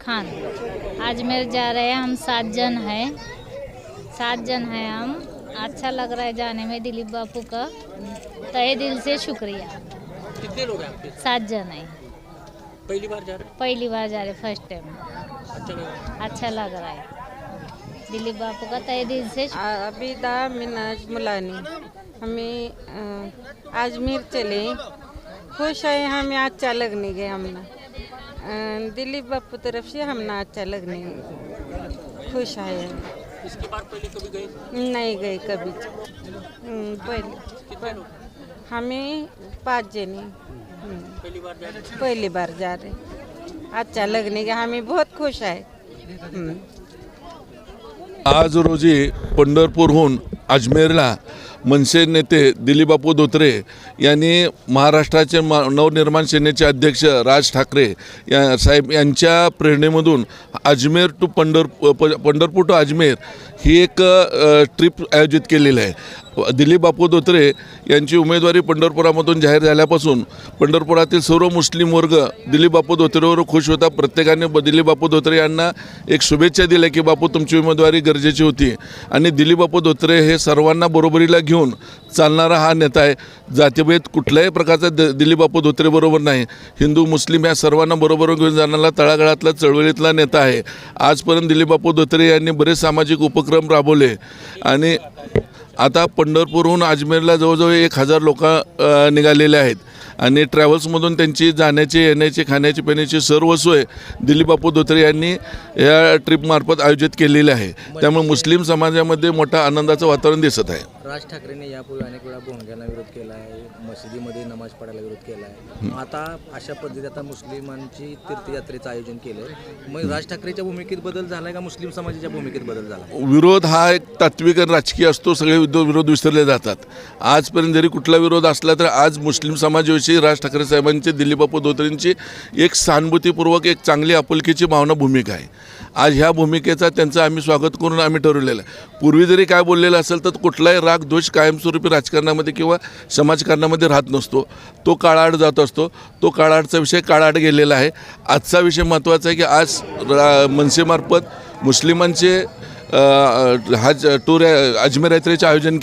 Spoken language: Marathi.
खान। अजमेर जा रहे हैं हम सात जन हैं। सात जन हैं हम। अच्छा लग रहा है जाने में दिलीप बापू का। तहे दिल से शुक्रिया। कितने लोग हैं आपके? सात जन हैं। पहली बार जा रहे पहली बार जा रहे फ़र्स्ट टाइम अच्छा लग रहा है। अच्छा लग रहा है। दिलीप बापू का तहे दिल से अबिदा मिनाज मुलानी। हमें अजमेर चले। खुश है हमें अच्छा लगने गए हमने। दिलीप बापू तरफ से हमने अच्छा लगने खुश आए इसके बाद पहले कभी गए नहीं गए कभी पहले. हमें पाँच जने पहली बार जा रहे पहली बार जा रहे अच्छा लगने के हमें बहुत खुश है आज रोजी पंढरपूरहून अजमेरला मनसे नेते दिलीपबापू धोत्रे यांनी महाराष्ट्राचे मा नवनिर्माण सेनेचे अध्यक्ष राज ठाकरे या साहेब यांच्या प्रेरणेमधून अजमेर टू पंढर प- पंढरपूर टू अजमेर ही एक ट्रीप ट्रिप आयोजित केलेली आहे. दिलीप बापू धोत्रे यांची उमेदवारी पंढरपुरामधून जाहीर झाल्यापासून पंढरपुरातील सर्व मुस्लिम वर्ग दिलीप बापू धोत्रेवर खुश होता. प्रत्येकाने दिलीप बापू धोत्रे यांना एक शुभेच्छा दिल्या की बापू तुमची उमेदवारी गरजेची होती. आणि दिलीप बापू धोत्रे हे सर्वांना बरोबरीला घेऊन चालणारा हा नेता आहे. जातीभेद कुठल्याही प्रकारचा द दिलीपबापू धोत्रेबरोबर नाही. हिंदू मुस्लिम या सर्वांना बरोबर घेऊन जाणारा तळागाळातला चळवळीतला नेता आहे. आजपर्यंत दिलीपबापू धोत्रे यांनी बरेच सामाजिक उपक्रम राबवले आणि आता पंढरपूरहून अजमेरला जवळजवळ एक हजार लोक निघालेले आहेत. आणि ट्रॅव्हल्समधून त्यांची जाण्याची येण्याची खाण्याची पिण्याची सर्व सोय दिलीप बापू धोत्रे यांनी या ट्रिपमार्फत आयोजित केलेली आहे. त्यामुळे मुस्लिम समाजामध्ये मोठा आनंदाचं वातावरण दिसत आहे. राज ठाकरेंनी यापूर्वी अनेक वेळा भोंग्यांना विरोध केला आहे मशिदीमध्ये नमाज पडायला विरोध केला आहे. आता अशा पद्धतीत आता मुस्लिमांची तीर्थयात्रेचं आयोजन केलं आहे मग राज ठाकरेच्या भूमिकेत बदल झाला का? मुस्लिम समाजाच्या भूमिकेत बदल झाला? विरोध हा एक तात्विक आणि राजकीय असतो. सगळे विरो- विरोध विसरले जातात. आजपर्यंत जरी कुठला विरोध असला तर आज मुस्लिम समाजाविषयी राज ठाकरे साहेबांची दिलीप बापू धोत्रेंची एक सहानुभूतीपूर्वक एक चांगली आपुलकीची भावना भूमिका आहे. आज ह्या भूमिकेचा त्यांचं आम्ही स्वागत करून आम्ही ठरवलेलं आहे. पूर्वी जरी काय बोललेलं असेल तर कुठलाही राग द्वेष कायमस्वरूपी राजकारणामध्ये किंवा समाजकारणामध्ये राहत नसतो. तो काळाआड जात असतो. तो काळाआडचा विषय काळाआड गेलेला आहे. आजचा विषय महत्त्वाचा आहे की आज रा मनसेमार्फत मुस्लिमांचे हा ज- टूर अजमेर यात्रेचे आयोजन